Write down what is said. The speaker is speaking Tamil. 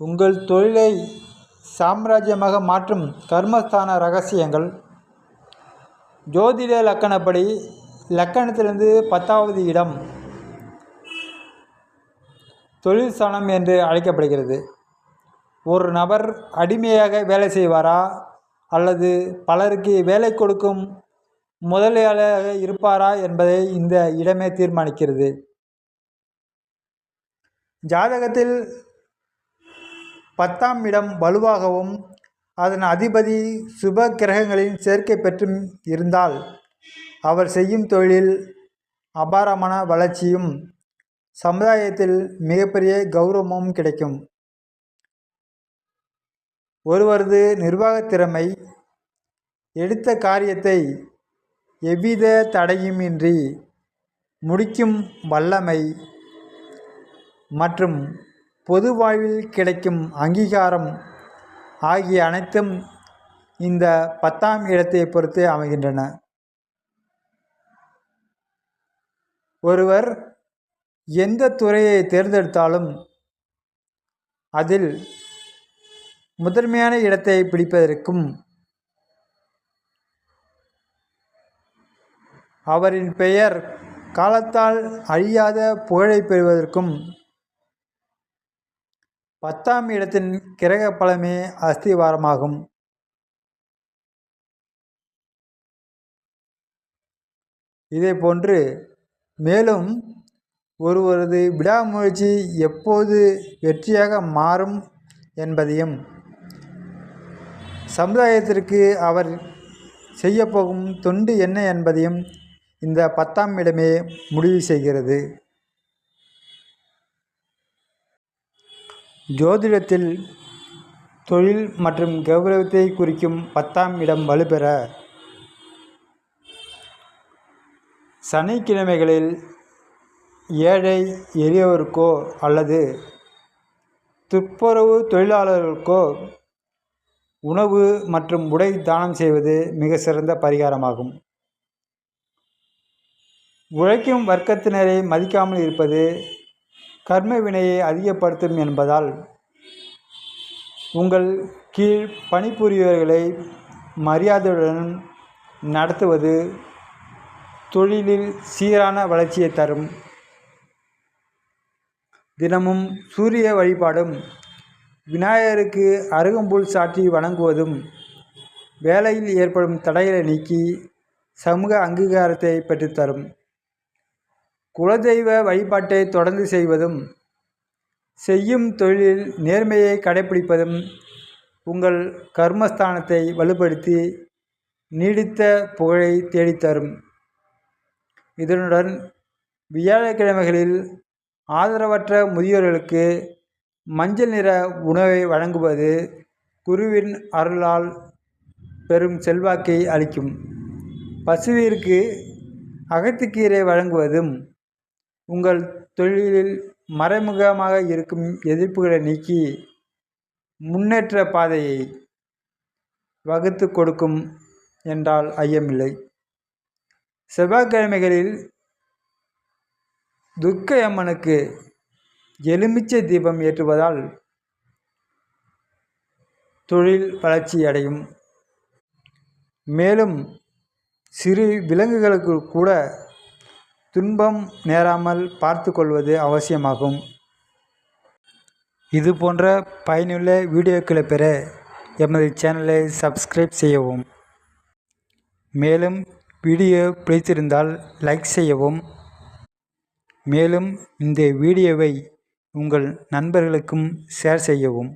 உங்கள் தொழிலை சாம்ராஜ்யமாக மாற்றும் கர்மஸ்தான ரகசியங்கள். ஜோதிட லக்கணப்படி லக்கணத்திலிருந்து பத்தாவது இடம். தொழில் ஸ்தானம் என்று அழைக்கப்படுகிறது. ஒரு நபர் அடிமையாக வேலை செய்வாரா? அல்லது பலருக்கு வேலை கொடுக்கும் முதலாளியாக இருப்பாரா என்பதை இந்த இடமே தீர்மானிக்கிறது. ஜாதகத்தில் பத்தாம் இடம் வலுவாகவும் அதன் அதிபதி சுப கிரகங்களின் சேர்க்கை பெற்றும் இருந்தால் அவர் செய்யும் தொழிலில் அபாரமான வளர்ச்சியும் சமுதாயத்தில் மிகப்பெரிய கௌரவமும் கிடைக்கும். ஒருவரது நிர்வாகத் திறமை எடுத்த காரியத்தை எவ்வித தடையுமின்றி முடிக்கும் வல்லமை மற்றும் பொது வாழ்வில் கிடைக்கும் அங்கீகாரம் ஆகிய அனைத்தும் இந்த பத்தாம் இடத்தை பொறுத்து அமைகின்றன. ஒருவர் எந்த துறையை தேர்ந்தெடுத்தாலும் அதில் முதன்மையான இடத்தை பிடிப்பதற்கும் அவரின் பெயர் காலத்தால் அழியாத புகழை பெறுவதற்கும் பத்தாம் இடத்தின் கிரக பலமே அஸ்திவாரமாகும். இதே போன்று மேலும் ஒருவரது விடாமுயற்சி எப்போது வெற்றியாக மாறும் என்பதையும் சமுதாயத்திற்கு அவர் செய்யப்போகும் தொண்டு என்ன என்பதையும் இந்த பத்தாம் இடமே முடிவு செய்கிறது. ஜோதிடத்தில் தொழில் மற்றும் கௌரவத்தை குறிக்கும் பத்தாம் இடம் வலுப்பெற சனிக்கிழமைகளில் ஏழை எளியவருக்கோ அல்லது துப்புரவு தொழிலாளர்களுக்கோ உணவு மற்றும் உடை தானம் செய்வது மிக சிறந்த பரிகாரமாகும். உழைக்கும் வர்க்கத்தினரை மதிக்காமல் இருப்பது கர்ம வினையை அதிகப்படுத்தும் என்பதால் உங்கள் கீழ் பணிபுரியவர்களை மரியாதையுடன் நடத்துவது தொழிலில் சீரான வளர்ச்சியை தரும். தினமும் சூரிய வழிபாடும் விநாயகருக்கு அருகம்புல் சாற்றி வணங்குவதும் வேலையில் ஏற்படும் தடைகளை நீக்கி சமூக அங்கீகாரத்தை பெற்றுத்தரும். குலதெய்வ வழிபாட்டை தொடர்ந்து செய்வதும் செய்யும் தொழிலில் நேர்மையை கடைப்பிடிப்பதும் உங்கள் கர்மஸ்தானத்தை வலுப்படுத்தி நீடித்த புகழை தேடித்தரும். இதனுடன் வியாழக்கிழமைகளில் ஆதரவற்ற முதியோர்களுக்கு மஞ்சள் நிற உணவை வழங்குவது குருவின் அருளால் பெரும் செல்வாக்கை அளிக்கும். பசுவிற்கு அகத்திக்கீரை வழங்குவதும் உங்கள் தொழிலில் மறைமுகமாக இருக்கும் எதிர்ப்புகளை நீக்கி முன்னேற்ற பாதையை வகுத்து கொடுக்கும் என்றால் ஐயமில்லை. செவ்வாய்க்கிழமைகளில் துர்க்கை அம்மனுக்கு எலுமிச்சை தீபம் ஏற்றுவதால் தொழில் வளர்ச்சி அடையும். மேலும் சிறு விலங்குகளுக்கு கூட துன்பம் நேராமல் பார்த்து கொள்வது அவசியமாகும். இது போன்ற பயனுள்ள வீடியோக்களை பெற எமது சேனலை சப்ஸ்கிரைப் செய்யவும். மேலும் வீடியோ பிடித்திருந்தால் லைக் செய்யவும். மேலும் இந்த வீடியோவை உங்கள் நண்பர்களுக்கும் ஷேர் செய்யவும்.